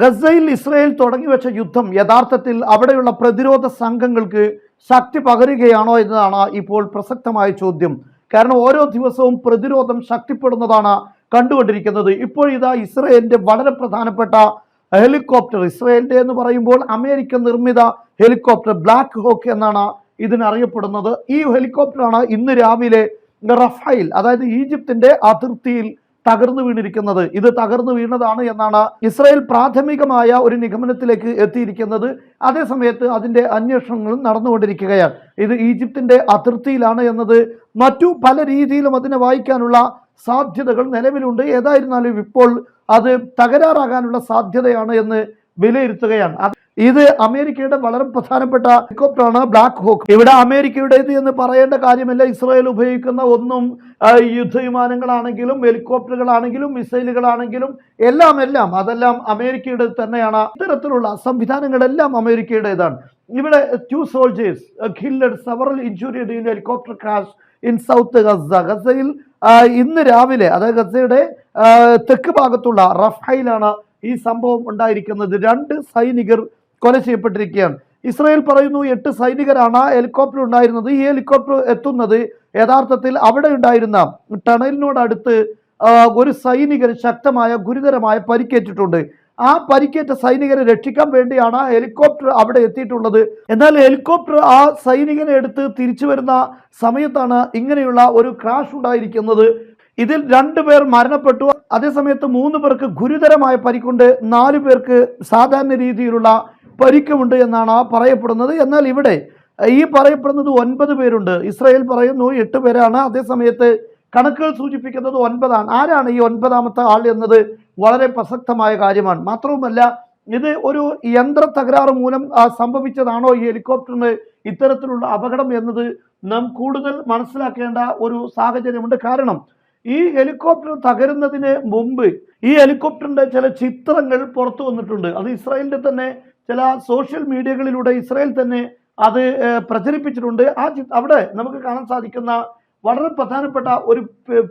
ഗസയിൽ ഇസ്രയേൽ തുടങ്ങി വെച്ച യുദ്ധം യഥാർത്ഥത്തിൽ അവിടെയുള്ള പ്രതിരോധ സംഘങ്ങൾക്ക് ശക്തി പകരുകയാണോ എന്നതാണ് ഇപ്പോൾ പ്രസക്തമായ ചോദ്യം. കാരണം ഓരോ ദിവസവും പ്രതിരോധം ശക്തിപ്പെടുന്നതാണ് കണ്ടുകൊണ്ടിരിക്കുന്നത്. ഇപ്പോൾ ഇതാ ഇസ്രയേലിന്റെ വളരെ പ്രധാനപ്പെട്ട ഹെലികോപ്റ്റർ. ഇസ്രയേലിന്റെ എന്ന് പറയുമ്പോൾ അമേരിക്കൻ നിർമ്മിത ഹെലികോപ്റ്റർ ബ്ലാക്ക് ഹോക്ക് എന്നാണ് ഇതിനറിയപ്പെടുന്നത്. ഈ ഹെലികോപ്റ്ററാണ് ഇന്ന് രാവിലെ റഫൈൽ അതായത് ഈജിപ്തിന്റെ അതിർത്തിയിൽ തകർന്നു വീണിരിക്കുന്നത്. ഇത് തകർന്നു വീണതാണ് എന്നാണ് ഇസ്രായേൽ പ്രാഥമികമായ ഒരു നിഗമനത്തിലേക്ക് എത്തിയിരിക്കുന്നത്. അതേസമയത്ത് അതിന്റെ അന്വേഷണങ്ങളും നടന്നുകൊണ്ടിരിക്കുകയാണ്. ഇത് ഈജിപ്തിന്റെ അതിർത്തിയിലാണ് എന്നത് മറ്റു പല രീതിയിലും അതിനെ വായിക്കാനുള്ള സാധ്യതകൾ നിലവിലുണ്ട്. ഏതായിരുന്നാലും ഇപ്പോൾ അത് തകരാറാകാനുള്ള സാധ്യതയാണ് എന്ന് വിലയിരുത്തുകയാണ്. ഇത് അമേരിക്കയുടെ വളരെ പ്രധാനപ്പെട്ട ഹെലികോപ്റ്ററാണ് ബ്ലാക്ക് ഹോക്ക്. ഇവിടെ അമേരിക്കയുടേത് എന്ന് പറയേണ്ട കാര്യമില്ല. ഇസ്രായേൽ ഉപയോഗിക്കുന്ന ഒന്നും യുദ്ധവിമാനങ്ങളാണെങ്കിലും ഹെലികോപ്റ്ററുകളാണെങ്കിലും മിസൈലുകളാണെങ്കിലും എല്ലാം എല്ലാം അതെല്ലാം അമേരിക്കയുടെ തന്നെയാണ്. ഇത്തരത്തിലുള്ള സംവിധാനങ്ങളെല്ലാം അമേരിക്കയുടേതാണ്. ഇവിടെ two soldiers killed several injured in helicopter crash in south Gaza ഗസയിൽ ഇന്ന് രാവിലെ അതായത് ഗസയുടെ തെക്ക് ഭാഗത്തുള്ള റഫൈലാണ് ഈ സംഭവം ഉണ്ടായിരിക്കുന്നത്. രണ്ട് സൈനികർ കൊല ചെയ്യപ്പെട്ടിരിക്കുകയാണ്. ഇസ്രായേൽ പറയുന്നു എട്ട് സൈനികരാണ് ഹെലികോപ്റ്റർ ഉണ്ടായിരുന്നത്. ഈ ഹെലികോപ്റ്റർ എത്തുന്നത് യഥാർത്ഥത്തിൽ അവിടെ ഉണ്ടായിരുന്ന ടണലിനോടടുത്ത് ഒരു സൈനികന് ശക്തമായ ഗുരുതരമായ പരിക്കേറ്റിട്ടുണ്ട്. ആ പരിക്കേറ്റ സൈനികരെ രക്ഷിക്കാൻ വേണ്ടിയാണ് ഹെലികോപ്റ്റർ അവിടെ എത്തിയിട്ടുള്ളത്. എന്നാൽ ഹെലികോപ്റ്റർ ആ സൈനികനെ എടുത്ത് തിരിച്ചു വരുന്ന സമയത്താണ് ഇങ്ങനെയുള്ള ഒരു ക്രാഷ് ഉണ്ടായിരിക്കുന്നത്. ഇതിൽ രണ്ടു പേർ മരണപ്പെട്ടു. അതേസമയത്ത് മൂന്ന് പേർക്ക് ഗുരുതരമായ പരിക്കുണ്ട്. നാലു പേർക്ക് സാധാരണ രീതിയിലുള്ള പരിക്കുമുണ്ട് എന്നാണ് ആ പറയപ്പെടുന്നത്. എന്നാൽ ഇവിടെ ഈ പറയപ്പെടുന്നത് ഒൻപത് പേരുണ്ട്. ഇസ്രായേൽ പറയുന്നു എട്ട് പേരാണ്. അതേസമയത്ത് കണക്കുകൾ സൂചിപ്പിക്കുന്നത് ഒൻപതാണ്. ആരാണ് ഈ ഒൻപതാമത്തെ ആൾ എന്നത്? വളരെ പ്രസക്തമായ കാര്യമാണ്. മാത്രവുമല്ല ഇത് ഒരു യന്ത്ര തകരാറ് മൂലം സംഭവിച്ചതാണോ ഈ ഹെലികോപ്റ്ററിന് ഇത്തരത്തിലുള്ള അപകടം എന്നത് നാം കൂടുതൽ മനസ്സിലാക്കേണ്ട ഒരു സാഹചര്യമുണ്ട്. കാരണം ഈ ഹെലികോപ്റ്റർ തകരുന്നതിന് മുമ്പ് ഈ ഹെലികോപ്റ്ററിന്റെ ചില ചിത്രങ്ങൾ പുറത്തു വന്നിട്ടുണ്ട്. അത് ഇസ്രായേലിന്റെ തന്നെ ചില സോഷ്യൽ മീഡിയകളിലൂടെ ഇസ്രായേൽ തന്നെ അത് പ്രചരിപ്പിച്ചിട്ടുണ്ട്. ആ അവിടെ നമുക്ക് കാണാൻ സാധിക്കുന്ന വളരെ പ്രധാനപ്പെട്ട ഒരു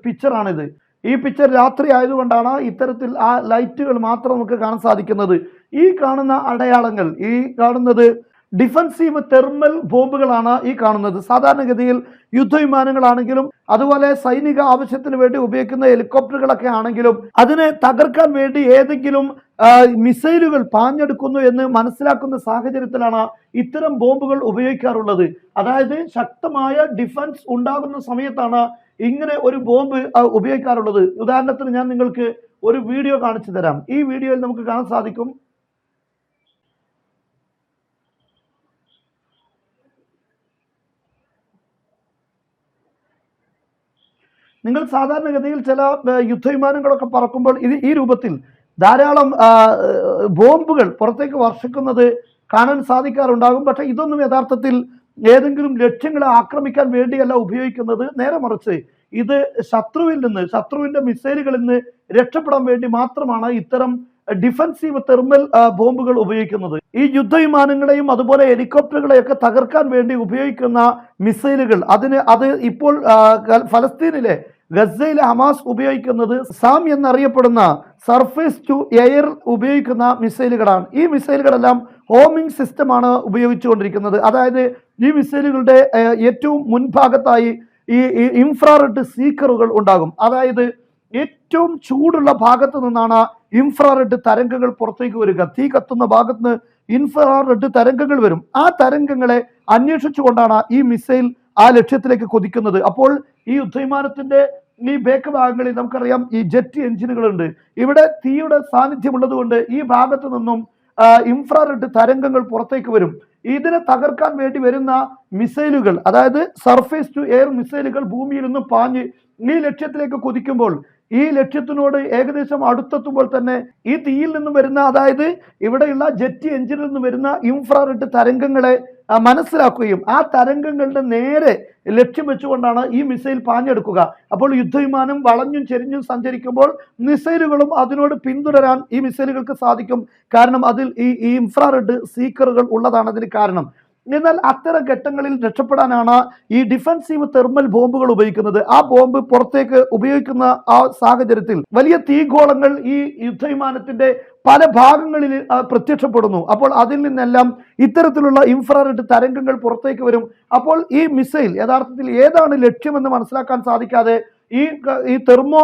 പിക്ചറാണിത്. ഈ പിക്ചർ രാത്രി ആയതുകൊണ്ടാണ് ഇത്തരത്തിൽ ആ ലൈറ്റുകൾ മാത്രം നമുക്ക് കാണാൻ സാധിക്കുന്നത്. ഈ കാണുന്ന അടയാളങ്ങൾ ഈ കാണുന്നത് ഡിഫൻസീവ് തെർമൽ ബോംബുകളാണ് ഈ കാണുന്നത്. സാധാരണഗതിയിൽ യുദ്ധവിമാനങ്ങളാണെങ്കിലും അതുപോലെ സൈനിക ആവശ്യത്തിന് വേണ്ടി ഉപയോഗിക്കുന്ന ഹെലികോപ്റ്ററുകളൊക്കെ ആണെങ്കിലും അതിനെ തകർക്കാൻ വേണ്ടി ഏതെങ്കിലും മിസൈലുകൾ പാഞ്ഞെടുക്കുന്നു എന്ന് മനസ്സിലാക്കുന്ന സാഹചര്യത്തിലാണ് ഇത്തരം ബോംബുകൾ ഉപയോഗിക്കാറുള്ളത്. അതായത് ശക്തമായ ഡിഫൻസ് ഉണ്ടാകുന്ന സമയത്താണ് ഇങ്ങനെ ഒരു ബോംബ് ഉപയോഗിക്കാറുള്ളത്. ഉദാഹരണത്തിന് ഞാൻ നിങ്ങൾക്ക് ഒരു വീഡിയോ കാണിച്ചു തരാം. ഈ വീഡിയോയിൽ നമുക്ക് കാണാൻ സാധിക്കും. നിങ്ങൾ സാധാരണഗതിയിൽ ചില യുദ്ധവിമാനങ്ങളൊക്കെ പറക്കുമ്പോൾ ഇത് ഈ രൂപത്തിൽ ധാരാളം ബോംബുകൾ പുറത്തേക്ക് വർഷിക്കുന്നത് കാണാൻ സാധിക്കാറുണ്ടാകും. പക്ഷേ ഇതൊന്നും യഥാർത്ഥത്തിൽ ഏതെങ്കിലും ലക്ഷ്യങ്ങളെ ആക്രമിക്കാൻ വേണ്ടിയല്ല ഉപയോഗിക്കുന്നത്. നേരെ മറിച്ച് ഇത് ശത്രുവിൽ നിന്ന് ശത്രുവിന്റെ മിസൈലുകളിൽ നിന്ന് രക്ഷപ്പെടാൻ വേണ്ടി മാത്രമാണ് ഇത്തരം ഡിഫൻസീവ് തെർമൽ ബോംബുകൾ ഉപയോഗിക്കുന്നത്. ഈ യുദ്ധവിമാനങ്ങളെയും അതുപോലെ ഹെലികോപ്റ്ററുകളെയൊക്കെ തകർക്കാൻ വേണ്ടി ഉപയോഗിക്കുന്ന മിസൈലുകൾ. അതിന് അത് ഇപ്പോൾ ഫലസ്തീനിലെ ഗസയിലെ ഹമാസ് ഉപയോഗിക്കുന്നത് സാം എന്നറിയപ്പെടുന്ന സർഫേസ് ടു എയർ ഉപയോഗിക്കുന്ന മിസൈലുകളാണ്. ഈ മിസൈലുകളെല്ലാം ഹോമിംഗ് സിസ്റ്റമാണ് ഉപയോഗിച്ചുകൊണ്ടിരിക്കുന്നത്. അതായത് ഈ മിസൈലുകളുടെ ഏറ്റവും മുൻഭാഗത്തായി ഈ ഇൻഫ്രാറെഡ് സീക്കറുകൾ ഉണ്ടാകും. അതായത് ഏറ്റവും ചൂടുള്ള ഭാഗത്ത് നിന്നാണ് ഇൻഫ്രാറെഡ് തരംഗങ്ങൾ പുറത്തേക്ക് വരിക. തീ കത്തുന്ന ഭാഗത്ത് നിന്ന് ഇൻഫ്രാറെഡ് തരംഗങ്ങൾ വരും. ആ തരംഗങ്ങളെ അന്വേഷിച്ചുകൊണ്ടാണ് ഈ മിസൈൽ ആ ലക്ഷ്യത്തിലേക്ക് കൊതിക്കുന്നത്. അപ്പോൾ ഈ യുദ്ധവിമാനത്തിന്റെ ഈ ബേക്ക് ഭാഗങ്ങളിൽ നമുക്കറിയാം ഈ ജെറ്റ് എഞ്ചിനുകളുണ്ട്. ഇവിടെ തീയുടെ സാന്നിധ്യം ഉള്ളതുകൊണ്ട് ഈ ഭാഗത്ത് നിന്നും ഇൻഫ്രാറെഡ് തരംഗങ്ങൾ പുറത്തേക്ക് വരും. ഇതിനെ തകർക്കാൻ വേണ്ടി വരുന്ന മിസൈലുകൾ അതായത് സർഫേസ് ടു എയർ മിസൈലുകൾ ഭൂമിയിൽ നിന്നും പാഞ്ഞ് ഈ ലക്ഷ്യത്തിലേക്ക് കുതിക്കുമ്പോൾ ഈ ലക്ഷ്യത്തിനോട് ഏകദേശം അടുത്തെത്തുമ്പോൾ തന്നെ ഈ തീയിൽ നിന്നും വരുന്ന അതായത് ഇവിടെയുള്ള ജെറ്റ് എഞ്ചിനിൽ നിന്നും വരുന്ന ഇൻഫ്രാറെഡ് തരംഗങ്ങളെ മനസ്സിലാക്കുകയും ആ തരംഗങ്ങളുടെ നേരെ ലക്ഷ്യം വെച്ചുകൊണ്ടാണ് ഈ മിസൈൽ പാഞ്ഞെടുക്കുക. അപ്പോൾ യുദ്ധവിമാനം വളഞ്ഞും ചെരിഞ്ഞും സഞ്ചരിക്കുമ്പോൾ മിസൈലുകളും അതിനോട് പിന്തുടരാൻ ഈ മിസൈലുകൾക്ക് സാധിക്കും. കാരണം അതിൽ ഈ ഇൻഫ്രാറെഡ് സീക്കറുകൾ ഉള്ളതാണ് അതിന് കാരണം. എന്നാൽ അത്തരം ഘട്ടങ്ങളിൽ രക്ഷപ്പെടാനാണ് ഈ ഡിഫൻസീവ് തെർമൽ ബോംബുകൾ ഉപയോഗിക്കുന്നത്. ആ ബോംബ് പുറത്തേക്ക് ഉപയോഗിക്കുന്ന ആ സാഹചര്യത്തിൽ വലിയ തീഗോളങ്ങൾ ഈ യുദ്ധവിമാനത്തിന്റെ പല ഭാഗങ്ങളിൽ പ്രത്യക്ഷപ്പെടുന്നു. അപ്പോൾ അതിൽ നിന്നെല്ലാം ഇത്തരത്തിലുള്ള ഇൻഫ്രാറെഡ് തരംഗങ്ങൾ പുറത്തേക്ക് വരും. അപ്പോൾ ഈ മിസൈൽ യഥാർത്ഥത്തിൽ ഏതാണ് ലക്ഷ്യമെന്ന് മനസ്സിലാക്കാൻ സാധിക്കാതെ ഈ ഈ തെർമോ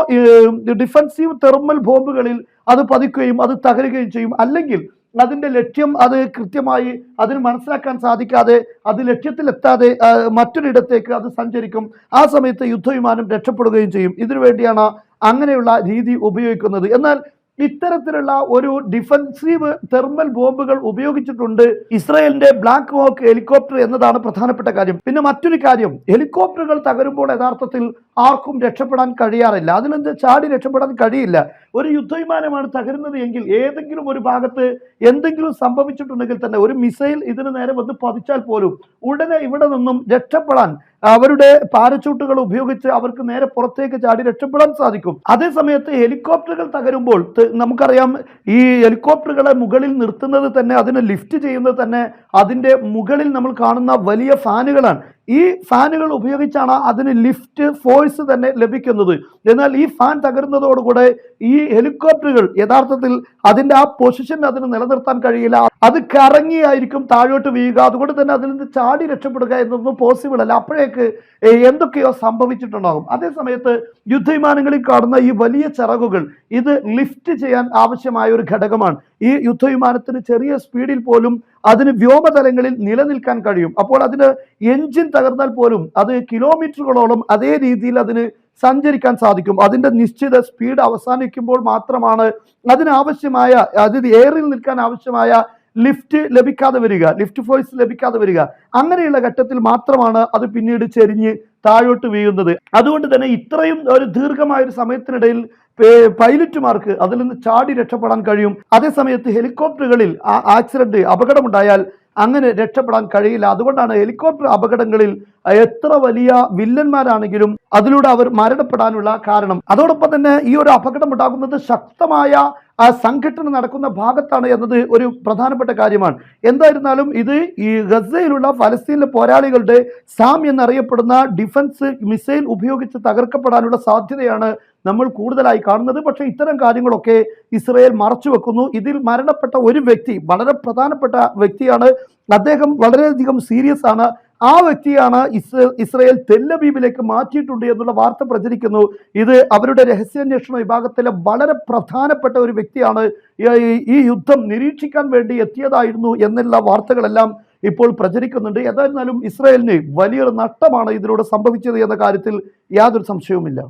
ഡിഫൻസീവ് തെർമൽ ബോംബുകളിൽ അത് പതിക്കുകയും അത് തകരുകയും ചെയ്യും. അല്ലെങ്കിൽ അതിന്റെ ലക്ഷ്യം അത് കൃത്യമായി അതിന് മനസ്സിലാക്കാൻ സാധിക്കാതെ അത് ലക്ഷ്യത്തിലെത്താതെ മറ്റൊരിടത്തേക്ക് അത് സഞ്ചരിക്കും. ആ സമയത്ത് യുദ്ധവിമാനം രക്ഷപ്പെടുകയും ചെയ്യും. ഇതിനു വേണ്ടിയാണ് അങ്ങനെയുള്ള രീതി ഉപയോഗിക്കുന്നത്. എന്നാൽ ഇത്തരത്തിലുള്ള ഒരു ഡിഫൻസീവ് തെർമൽ ബോംബുകൾ ഉപയോഗിച്ചിട്ടുണ്ട് ഇസ്രായേലിന്റെ ബ്ലാക്ക് ഹോക്ക് ഹെലികോപ്റ്റർ എന്നതാണ് പ്രധാനപ്പെട്ട കാര്യം. പിന്നെ മറ്റൊരു കാര്യം ഹെലികോപ്റ്ററുകൾ തകരുമ്പോൾ യഥാർത്ഥത്തിൽ ആർക്കും രക്ഷപ്പെടാൻ കഴിയാറില്ല. അതിലെന്ത് ചാടി രക്ഷപ്പെടാൻ കഴിയില്ല. ഒരു യുദ്ധവിമാനമാണ് തകരുന്നത് എങ്കിൽ ഏതെങ്കിലും ഒരു ഭാഗത്ത് എന്തെങ്കിലും സംഭവിച്ചിട്ടുണ്ടെങ്കിൽ തന്നെ ഒരു മിസൈൽ ഇതിന് നേരെ വന്ന് പതിച്ചാൽ പോലും ഉടനെ ഇവിടെ നിന്നും രക്ഷപ്പെടാൻ അവരുടെ പാരച്ചൂട്ടുകൾ ഉപയോഗിച്ച് അവർക്ക് നേരെ പുറത്തേക്ക് ചാടി രക്ഷപ്പെടാൻ സാധിക്കും. അതേസമയത്ത് ഹെലികോപ്റ്ററുകൾ തകരുമ്പോൾ നമുക്കറിയാം ഈ ഹെലികോപ്റ്ററുകളെ മുകളിൽ നിർത്തുന്നത് തന്നെ അതിനെ ലിഫ്റ്റ് ചെയ്യുന്നത് തന്നെ അതിന്റെ മുകളിൽ നമ്മൾ കാണുന്ന വലിയ ഫാനുകളാണ്. ഈ ഫാനുകൾ ഉപയോഗിച്ചാണ് അതിന് ലിഫ്റ്റ് ഫോഴ്സ് തന്നെ ലഭിക്കുന്നത്. എന്നാൽ ഈ ഫാൻ തകരുന്നതോടുകൂടെ ഈ ഹെലികോപ്റ്ററുകൾ യഥാർത്ഥത്തിൽ അതിന്റെ ആ പൊസിഷൻ അതിന് നിലനിർത്താൻ കഴിയില്ല. അത് കറങ്ങിയായിരിക്കും താഴോട്ട് വീഴുക. അതുകൊണ്ട് തന്നെ അതിൽ നിന്ന് ചാടി രക്ഷപ്പെടുക എന്നൊന്നും പോസിബിൾ അല്ല. അപ്പോഴേക്ക് എന്തൊക്കെയോ സംഭവിച്ചിട്ടുണ്ടാകും. അതേ സമയത്ത് യുദ്ധവിമാനങ്ങളിൽ കാണുന്ന ഈ വലിയ ചിറകുകൾ ഇത് ലിഫ്റ്റ് ചെയ്യാൻ ആവശ്യമായ ഒരു ഘടകമാണ്. ഈ യുദ്ധവിമാനത്തിന് ചെറിയ സ്പീഡിൽ പോലും അതിന് വ്യോമതലങ്ങളിൽ നിലനിൽക്കാൻ കഴിയും. അപ്പോൾ അതിന് എഞ്ചിൻ തകർന്നാൽ പോലും അത് കിലോമീറ്ററുകളോളം അതേ രീതിയിൽ അതിന് സഞ്ചരിക്കാൻ സാധിക്കും. അതിന്റെ നിശ്ചിത സ്പീഡ് അവസാനിക്കുമ്പോൾ മാത്രമാണ് അതിനാവശ്യമായ അതായത് എയറിൽ നിൽക്കാൻ ആവശ്യമായ ലിഫ്റ്റ് ലഭിക്കാതെ വരിക ലിഫ്റ്റ് ഫോഴ്സ് ലഭിക്കാതെ വരിക. അങ്ങനെയുള്ള ഘട്ടത്തിൽ മാത്രമാണ് അത് പിന്നീട് ചെരിഞ്ഞ് താഴോട്ട് വീഴുന്നത്. അതുകൊണ്ട് തന്നെ ഇത്രയും ഒരു ദീർഘമായ ഒരു സമയത്തിനിടയിൽ പൈലറ്റുമാർക്ക് അതിൽ നിന്ന് ചാടി രക്ഷപ്പെടാൻ കഴിയും. അതേസമയത്ത് ഹെലികോപ്റ്ററുകളിൽ ആ ആക്സിഡന്റ് അപകടമുണ്ടായാൽ അങ്ങനെ രക്ഷപ്പെടാൻ കഴിയില്ല. അതുകൊണ്ടാണ് ഹെലികോപ്റ്റർ അപകടങ്ങളിൽ എത്ര വലിയ വില്ലന്മാരാണെങ്കിലും അതിലൂടെ അവർ മരണപ്പെടാനുള്ള കാരണം. അതോടൊപ്പം തന്നെ ഈ ഒരു അപകടം ഉണ്ടാകുന്നത് ശക്തമായ ആ സംഘടന നടക്കുന്ന ഭാഗത്താണ് എന്നത് ഒരു പ്രധാനപ്പെട്ട കാര്യമാണ്. എന്തായിരുന്നാലും ഇത് ഈ ഗസയിലുള്ള ഫലസ്തീനിലെ പോരാളികളുടെ സാം എന്നറിയപ്പെടുന്ന ഡിഫൻസ് മിസൈൽ ഉപയോഗിച്ച് തകർക്കപ്പെടാനുള്ള സാധ്യതയാണ് നമ്മൾ കൂടുതലായി കാണുന്നത്. പക്ഷേ ഇത്തരം കാര്യങ്ങളൊക്കെ ഇസ്രയേൽ മറച്ചു വെക്കുന്നു. ഇതിൽ മരണപ്പെട്ട ഒരു വ്യക്തി വളരെ പ്രധാനപ്പെട്ട വ്യക്തിയാണ്. അദ്ദേഹം വളരെയധികം സീരിയസ് ആണ്. ആ വ്യക്തിയാണ് ഇസ്ര ഇസ്രയേൽ തെല്ലബീബിലേക്ക് മാറ്റിയിട്ടുണ്ട് എന്നുള്ള വാർത്ത പ്രചരിക്കുന്നു. ഇത് അവരുടെ രഹസ്യാന്വേഷണ വിഭാഗത്തിലെ വളരെ പ്രധാനപ്പെട്ട ഒരു വ്യക്തിയാണ്. ഈ യുദ്ധം നിരീക്ഷിക്കാൻ വേണ്ടി എത്തിയതായിരുന്നു എന്നുള്ള വാർത്തകളെല്ലാം ഇപ്പോൾ പ്രചരിക്കുന്നുണ്ട്. ഏതായിരുന്നാലും ഇസ്രയേലിന് വലിയൊരു നഷ്ടമാണ് ഇതിലൂടെ സംഭവിച്ചത് എന്ന കാര്യത്തിൽ യാതൊരു സംശയവുമില്ല.